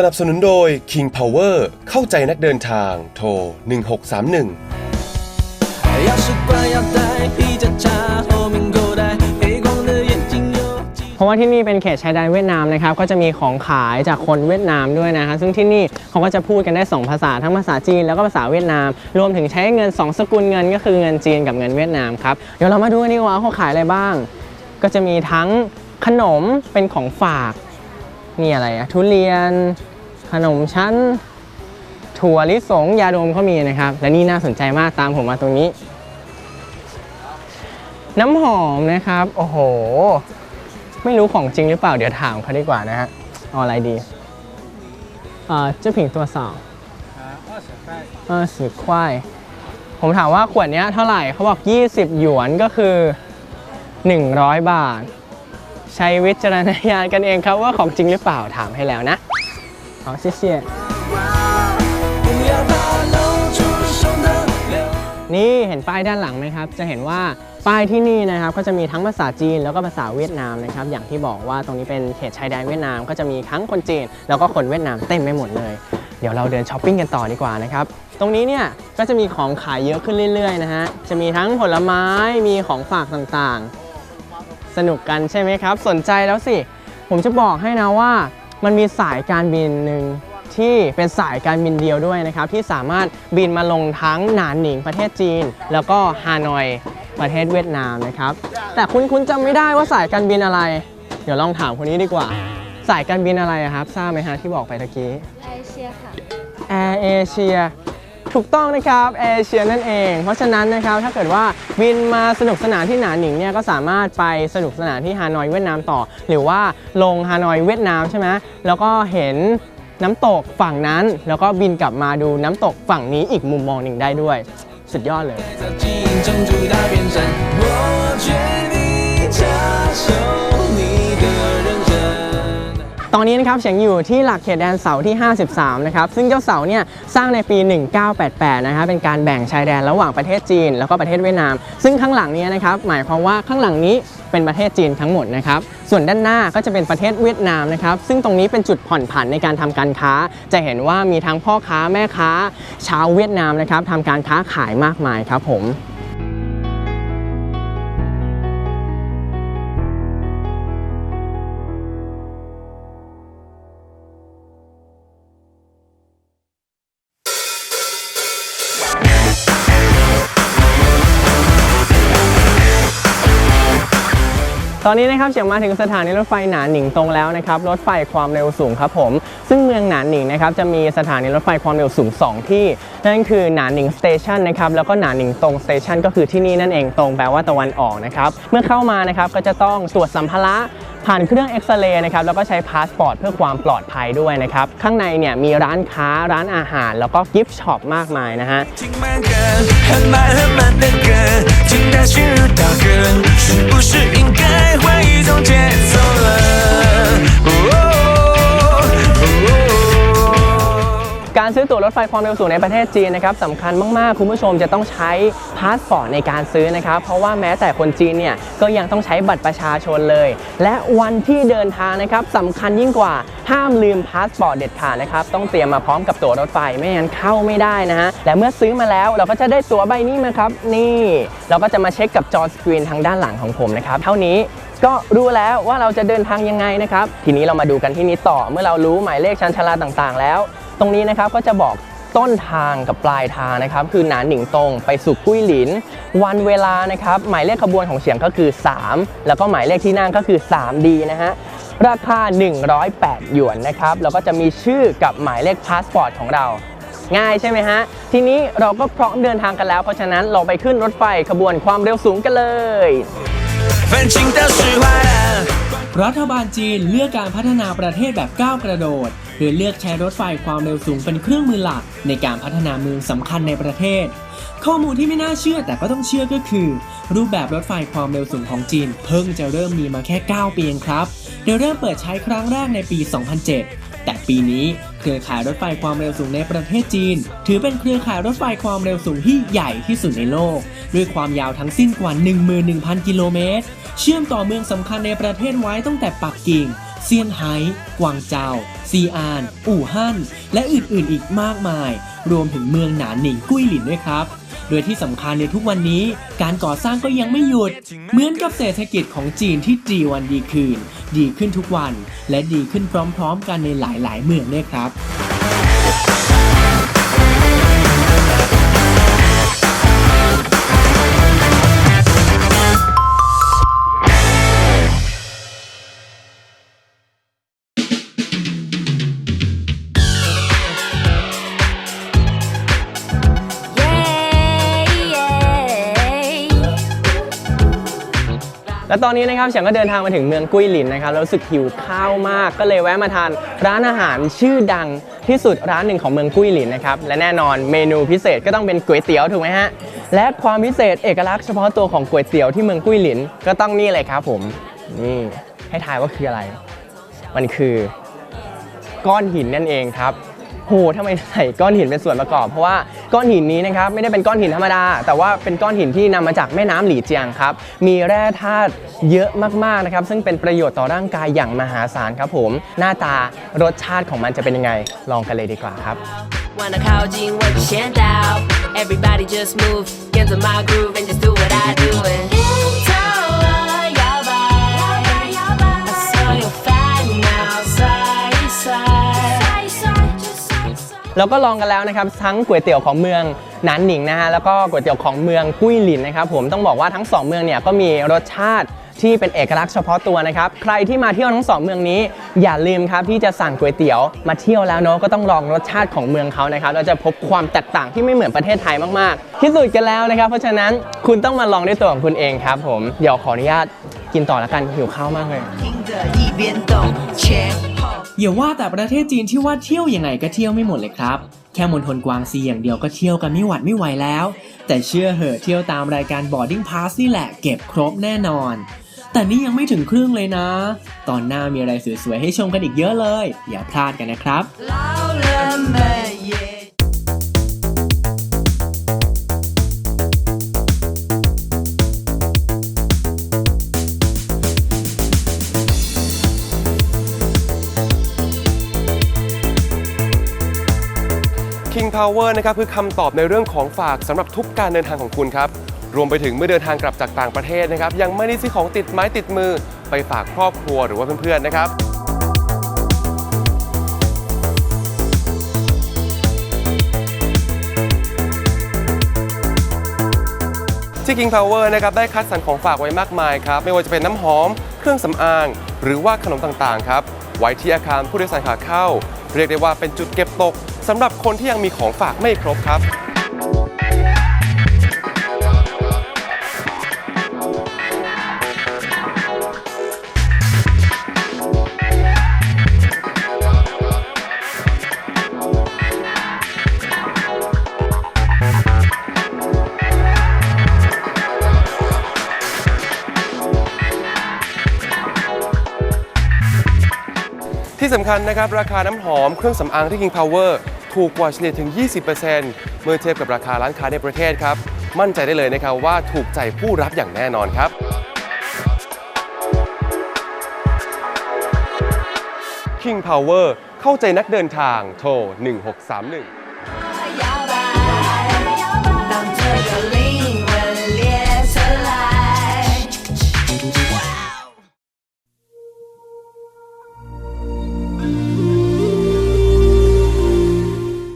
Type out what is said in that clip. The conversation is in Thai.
สนับสนุนโดย King Power เข้าใจนักเดินทาง โทร 1631พราะว่าที่นี่เป็นเขตชายแดนเวียดนามนะครับก็จะมีของขายจากคนเวียดนามด้วยนะครับซึ่งที่นี่เขาก็จะพูดกันได้ 2 ภาษาทั้งภาษาจีนแล้วก็ภาษาเวียดนาม รวมถึงใช้เงิน 2 สกุลเงินก็คือเงินจีนกับเงินเวียดนามครับเดี๋ยวเรามาดูกันี่ว่าเขาขายอะไรบ้าง ก็จะมีทั้งขนมเป็นของฝาก นี่อะไรอะทุเรียน ขนมชั้น ถั่วลิสงยาดมก็มีนะครับ และนี่น่าสนใจมากตามผมมาตรงนี้ น้ำหอมนะครับ โอ้โห ไม่รู้ของจริงหรือเปล่าเดี๋ยวถามเขาดีกว่านะฮะเอาอะไรดีเอ่อเจ้าผิงตัวสองเออสิบควายผมถามว่าขวดเนี้ยเท่าไหร่เขาบอก 20 หยวนก็คือ 100 บาท ใช้วิจารณญาณกันเองครับว่าของจริงหรือเปล่าถามให้แล้วนะ好谢谢不要怕露出胸的流。 นี่เห็นป้ายด้านหลังไหมครับ จะเห็นว่าป้ายที่นี่นะครับก็จะมีทั้งภาษาจีนแล้วก็ภาษาเวียดนามนะครับ อย่างที่บอกว่าตรงนี้เป็นเขตชายแดนเวียดนาม ก็จะมีทั้งคนจีน แล้วก็คนเวียดนามเต็มไปหมดเลย เดี๋ยวเราเดินช้อปปิ้งกันต่อดีกว่านะครับ ตรงนี้เนี่ยก็จะมีของขายเยอะขึ้นเรื่อยๆนะฮะ จะมีทั้งผลไม้ มีของฝากต่างๆ สนุกกันใช่ไหมครับ สนใจแล้วสิ ผมจะบอกให้นะว่า มันมีสายการบินหนึ่งที่เป็นสายการบินเดียวด้วยนะครับ ที่สามารถบินมาลงทั้งหนานหนิงประเทศจีน แล้วก็ฮานอยประเทศเวียดนามนะครับ แต่คุณคุณจำไม่ได้ว่าสายการบินอะไร เดี๋ยวลองถามคนนี้ดีกว่า สายการบินอะไรอะครับทราบไหมฮะที่บอกไปตะกี้ไอเชียค่ะแอร์เอเชีย ถูกต้องนะครับแอเอเชียนั่นเอง เพราะฉะนั้นนะครับถ้าเกิดว่าบินมาสนุกสนานที่หนานหนิงเนี่ยก็สามารถไปสนุกสนานที่ฮานอยเวียดนามต่อ หรือว่าลงฮานอยเวียดนามใช่ไหมแล้วก็เห็นน้ำตกฝั่งนั้น แล้วก็บินกลับมาดูน้ำตกฝั่งนี้อีกมุมมองหนึ่งได้ด้วย สุดยอดเลย ตอนนี้นะครับเฉียงอยู่ที่หลักเขตแดนเสาที่ 53 นะครับ ซึ่งเจ้าเสาเนี่ยสร้างในปี 1988 นะครับเป็นการแบ่งชายแดนระหว่างประเทศจีน แล้วก็ประเทศเวียดนาม ซึ่งข้างหลังนี้นะครับหมายความว่าข้างหลังนี้เป็นประเทศจีนทั้งหมดนะครับ ส่วนด้านหน้าก็จะเป็นประเทศเวียดนามนะครับ ซึ่งตรงนี้เป็นจุดผ่อนผันในการทำการค้า จะเห็นว่ามีทั้งพ่อค้าแม่ค้า ชาวเวียดนามนะครับทำการค้าขายมากมายครับผม ตอนนี้นะครับเฉียงมาถึงสถานีรถไฟหนานหนิงตรงแล้วนะครับรถไฟความเร็วสูงครับผม ซึ่งเมืองหนานหนิงนะครับจะมีสถานีรถไฟความเร็วสูง 2 ที่ นั่นคือหนานหนิงสเตชันนะครับแล้วก็หนานหนิงตรงสเตชันก็คือที่นี่นั่นเองตรงแปลว่าตะวันออกนะครับเมื่อเข้ามานะครับก็จะต้องตรวจสัมภาระ ผ่านเครื่องเอ็กซเรย์นะครับแล้วก็ใช้พาสปอร์ตเพื่อความปลอดภัยด้วยนะครับข้างในเนี่ยมีร้านค้าร้านอาหาร แล้วก็กิฟต์ช็อปมากมายนะฮะ 听慢歌，很慢很慢的歌，静待进入到歌，是不是应该换一种节奏了？ การซื้อตั๋วรถไฟความเร็วสูงในประเทศจีนนะครับสำคัญมาก ๆ คุณผู้ชมจะต้องใช้พาสปอร์ตในการซื้อนะครับ เพราะว่าแม้แต่คนจีนเนี่ยก็ยังต้องใช้บัตรประชาชนเลย และวันที่เดินทางนะครับสำคัญยิ่งกว่าห้ามลืมพาสปอร์ตเด็ดขาดนะครับ ต้องเตรียมมาพร้อมกับตั๋วรถไฟไม่งั้นเข้าไม่ได้นะฮะและเมื่อซื้อมาแล้วเราก็จะได้ตั๋วใบนี้มาครับ นี่ เราก็จะมาเช็คกับจอสกรีนทางด้านหลังของผมนะครับเท่านี้ก็รู้แล้วว่าเราจะเดินทางยังไงนะครับ ทีนี้เรามาดูกันที่นี้ต่อเมื่อเรารู้หมายเลขชันชาลาต่างๆ แล้ว ตรงนี้นะครับก็จะบอกต้นทางกับปลายทางนะครับ คือหนานหนิงตงไปสู่กุ้ยหลิน วันเวลานะครับ หมายเลขขบวนของเฉียงก็คือ 3 แล้วก็หมายเลขที่นั่งก็คือ 3D นะฮะราคา 108 หยวนนะครับ แล้วก็จะมีชื่อกับหมายเลขพาสปอร์ตของเรา ง่ายใช่ไหมฮะ ทีนี้เราก็พร้อมเดินทางกันแล้ว เพราะฉะนั้นเราไปขึ้นรถไฟขบวนความเร็วสูงกันเลย รัฐบาลจีนเลือกการพัฒนาประเทศแบบก้าวกระโดดโดยเลือกใช้รถไฟความเร็วสูงเป็นเครื่องมือหลัก ในการพัฒนาเมืองสำคัญในประเทศ ข้อมูลที่ไม่น่าเชื่อแต่ก็ต้องเชื่อก็คือ รูปแบบรถไฟความเร็วสูงของจีน เพิ่งจะเริ่มมีมาแค่ 9 ปีเองครับ โดยเริ่มเปิดใช้ครั้งแรกในปี 2007 แต่ปีนี้เครือข่ายรถไฟความเร็วสูงในประเทศจีน ถือเป็นเครือข่ายรถไฟความเร็วสูงที่ใหญ่ที่สุดในโลก ด้วยความยาวทั้งสิ้นกว่า 11,000 กิโลเมตร เชื่อมต่อเมืองสำคัญในประเทศไว้ตั้งแต่ปักกิ่งเซี่ยนไฮ้ กวางเจา ซีอาน อู่ฮั่น และอื่นๆ อีกมากมาย รวมถึงเมืองหนานหนิงกุ้ยหลินด้วยครับ โดยที่สำคัญในทุกวันนี้การก่อสร้างก็ยังไม่หยุด เหมือนกับเศรษฐกิจของจีนที่ดีวันดีคืน ดีขึ้นทุกวัน และดีขึ้นพร้อมๆ กันในหลายๆ เมืองด้วยครับ และตอนนี้นะครับฉันก็เดินทางมาถึงเมืองกุ้ยหลินนะครับแล้วรู้สึกหิวข้าวมาก ก็เลยแวะมาทานร้านอาหารชื่อดังที่สุดร้านหนึ่งของเมืองกุ้ยหลินนะครับและแน่นอนเมนูพิเศษก็ต้องเป็นก๋วยเตี๋ยวถูกไหมฮะและความพิเศษเอกลักษณ์เฉพาะตัวของก๋วยเตี๋ยวที่เมืองกุ้ยหลินก็ต้องนี่เลยครับผมนี่ให้ทายว่าคืออะไร มันคือ ก้อนหินนั่นเองครับ โหทำไมใส่ก้อนหินเป็นส่วนประกอบ เพราะว่าก้อนหินนี้นะครับไม่ได้เป็นก้อนหินธรรมดา แต่ว่าเป็นก้อนหินที่นำมาจากแม่น้ำหลี่เจียงครับ มีแร่ธาตุเยอะมากๆนะครับ ซึ่งเป็นประโยชน์ต่อร่างกายอย่างมหาศาลครับผม หน้าตารสชาติของมันจะเป็นยังไง ลองกันเลยดีกว่าครับ wanna 靠近我就先到，Everybody just move，跟着 my groove and just do what I do แล้วก็ลองกันแล้วนะครับทั้งก๋วยเตี๋ยวของเมืองหนานหนิงนะฮะแล้วก็ก๋วยเตี๋ยวของเมืองกุ้ยหลินนะครับผมต้องบอกว่าทั้ง 2 เมืองเนี่ยก็มีรสชาติที่เป็นเอกลักษณ์เฉพาะตัวนะครับ ใครที่มาเที่ยวทั้งสองเมืองนี้ อย่าลืมครับที่จะสั่งก๋วยเตี๋ยวมาเที่ยวแล้วเนาะก็ต้องลองรสชาติของเมืองเขานะครับ เราจะพบความแตกต่างที่ไม่เหมือนประเทศไทยมากๆพิสุดกันแล้วนะครับ เพราะฉะนั้นคุณต้องมาลองด้วยตัวของคุณเองครับ ผมเดี๋ยวขออนุญาตกินต่อแล้วกันหิวข้าวมากเลย อย่าว่าแต่ประเทศจีนที่ว่าเที่ยวยังไงก็เที่ยวไม่หมดเลยครับ แค่มณฑลกวางซีอย่างเดียวก็เที่ยวกันไม่หวัดไม่ไหวแล้ว แต่เชื่อเหอะเที่ยวตามรายการ boarding pass นี่แหละเก็บครบแน่นอน แต่นี่ยังไม่ถึงครึ่งเลยนะ ตอนหน้ามีอะไรสวยๆให้ชมกันอีกเยอะเลย อย่าพลาดกันนะครับ Power นะครับคือคำตอบในเรื่องของฝากสำหรับทุกการเดินทางของคุณครับ รวมไปถึงเมื่อเดินทางกลับจากต่างประเทศนะครับ ยังไม่ได้ซื้อของติดไม้ติดมือไปฝากครอบครัวหรือว่าเพื่อนๆนะครับ ที่ King Power นะครับได้คัดสรรของฝากไว้มากมายครับ ไม่ว่าจะเป็นน้ำหอม เครื่องสำอาง หรือว่าขนมต่างๆครับไว้ที่อาคารผู้โดยสารขาเข้า เรียกได้ว่าเป็นจุดเก็บตก สำหรับคนที่ยังมีของฝากไม่ครบครับ ที่สำคัญนะครับ ราคาน้ำหอมเครื่องสำอางที่ King Power ถูกกว่าเฉลี่ยถึง 20%เมื่อเทียบกับราคาร้านค้าในประเทศครับ มั่นใจได้เลยนะครับว่าถูกใจผู้รับอย่างแน่นอนครับคิงพาวเวอร์เข้าใจนักเดินทางโทร1631